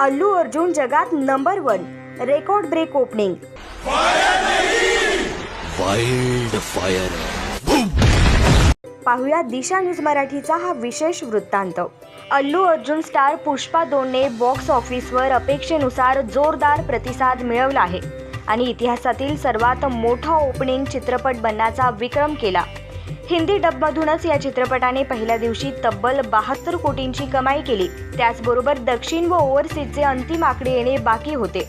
अल्लू अर्जुन जगात number one record break opening. Wildfire. पाहुया Disha news मराठीचा हा विशेष वृत्तांत. अल्लू अर्जुन स्टार पुष्पा दोनने बॉक्स ऑफिसवर अपेक्षेनुसार जोरदार प्रतिसाद मिळवला आहे. आणि इतिहासातील सर्वात मोठा ओपनिंग चित्रपट बनण्याचा विक्रम केला. हिंदी डबमधूनच या चित्रपटाने पहिल्या दिवशी तब्बल बहात्तर कोटींची कमाई केली. त्याचबरोबर दक्षिण व ओव्हरसीजचे अंतिम आकडे येणे बाकी होते.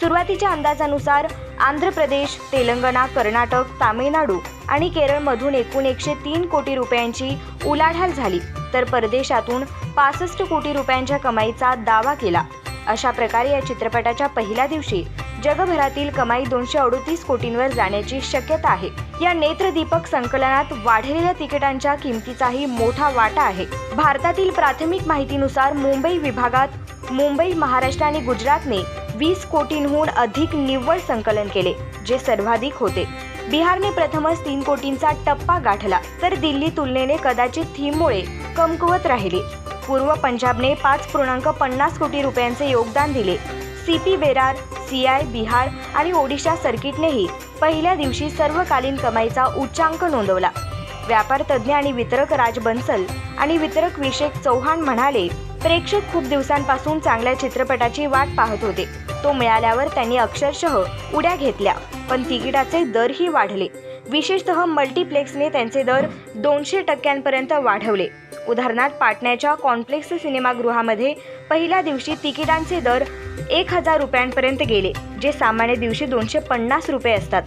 सुरुवातीच्या अंदाजानुसार आंध्र प्रदेश तेलंगणा कर्नाटक तामिळनाडू आणि केरळमधून एकूण एकशे तीन कोटी रुपयांची उलाढाल झाली. तर परदेशातून पासष्ट कोटी रुपयांच्या कमाईचा दावा केला. अशा प्रकारे या चित्रपटाच्या पहिल्या दिवशी जगभरातील कमाई दोनशे अडोतीस कोटींवर जाण्याची शक्यता आहे. या नेत्रदीपक संकलनात वाढलेल्या तिकिटांच्या किमतीचाही मोठा वाटा आहे. भारतातील प्राथमिक माहितीनुसार मुंबई विभागात मुंबई महाराष्ट्र आणि गुजरातने वीस कोटींहून अधिक निव्वळ संकलन केले जे सर्वाधिक होते. बिहारने प्रथमच तीन कोटींचा टप्पा गाठला तर दिल्ली तुलनेने कदाचित थीममुळे कमकुवत राहिले. पूर्व पंजाबने पाच पूर्णांक पन्नास कोटी रुपयांचे योगदान दिले. C P Berar C I Bihar आणि ओडिशा सर्किटनेही पहिल्या दिवशी सर्वकालीन कमाईचा उच्चांक नोंदवला. व्यापार तज्ज्ञ आणि वितरक राज बन्सल आणि वितरक विषेक चौहान म्हणाले प्रेक्षक खूप दिवसांपासून चांगल्या चित्रपटाची वाट पाहत होते. तो मिळाल्यावर त्यांनी अक्षरशः उड्या घेतल्या पण तिकिटाचे दरही वाढले. विशेषतः मल्टिप्लेक्सने त्यांचे दर दोनशे टक्क्यांपर्यंत वाढवले. उदाहरणार्थ पाटण्याच्या कॉम्प्लेक्स सिनेमागृहामध्ये पहिल्या दिवशी तिकिटांचे दर एक हजार रुपयांपर्यंत गेले जे सामान्य दिवशी दोनशे पन्नास रुपये असतात.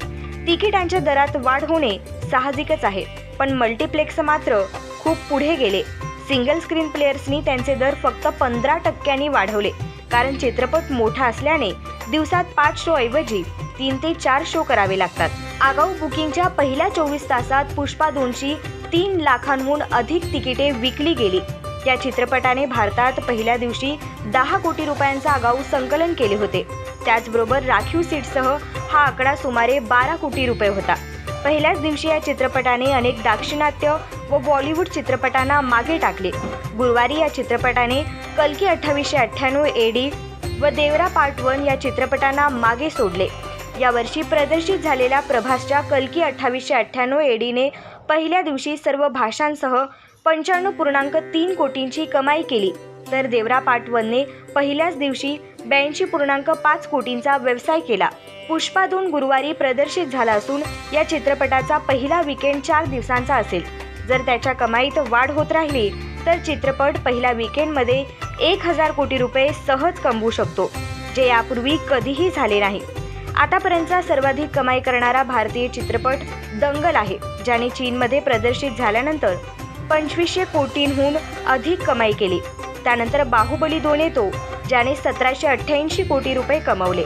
तिकिटांच्या दरात वाढ होणे साहजिकच आहे पण मल्टिप्लेक्स मात्र खूप पुढे गेले. सिंगल स्क्रीन प्लेयर्सनी त्यांचे दर फक्त पंधरा टक्क्यांनी वाढवले कारण चित्रपट मोठा असल्याने दिवसात पाच शो ऐवजी तीन ते चार शो करावे लागतात. आगाऊ बुकिंगच्या पहिल्या चोवीस तासात पुष्पा दोनशी तीन लाखांहून अधिक तिकिटे विकली गेली. या चित्रपटाने भारतात पहिल्या दिवशी दहा कोटी रुपयांचा आगाऊ संकलन केले होते. त्याचबरोबर राखीव सीटसह हा आकडा सुमारे बारा कोटी रुपये होता. पहिल्याच दिवशी या चित्रपटाने अनेक दाक्षिणात्य व बॉलिवूड चित्रपटांना मागे टाकले. गुरुवारी या चित्रपटाने कलकी अठ्ठावीसशे अठ्ठ्याण्णव एडी व देवरा पार्ट वन या चित्रपटांना मागे सोडले. यावर्षी प्रदर्शित झालेल्या प्रभासच्या कलकी अठ्ठावीसशे अठ्ठ्याण्णव एडीने पहिल्या दिवशी सर्व भाषांसह पंच्याण्णव पूर्णांक तीन कोटींची कमाई केली. तर देवरा पाटवनने पहिल्याच दिवशी ब्याऐंशी पूर्णांक पाच कोटींचा व्यवसाय केला. पुष्पा दोन गुरुवारी प्रदर्शित झाला असून या चित्रपटाचा पहिला विकेंड चार दिवसांचा असेल. जर त्याच्या कमाईत वाढ होत राहिली तर चित्रपट पहिल्या विकेंडमध्ये एक हजार कोटी रुपये सहज कमवू शकतो जे यापूर्वी कधीही झाले नाही. आतापर्यंतचा सर्वाधिक कमाई करणारा भारतीय चित्रपट दंगल आहे ज्याने चीनमध्ये प्रदर्शित झाल्यानंतर पंचवीसशे कोटींहून अधिक कमाई केली. त्यानंतर बाहुबली दोन येतो ज्याने सतराशे अठ्ठ्याऐंशी कोटी रुपये कमवले.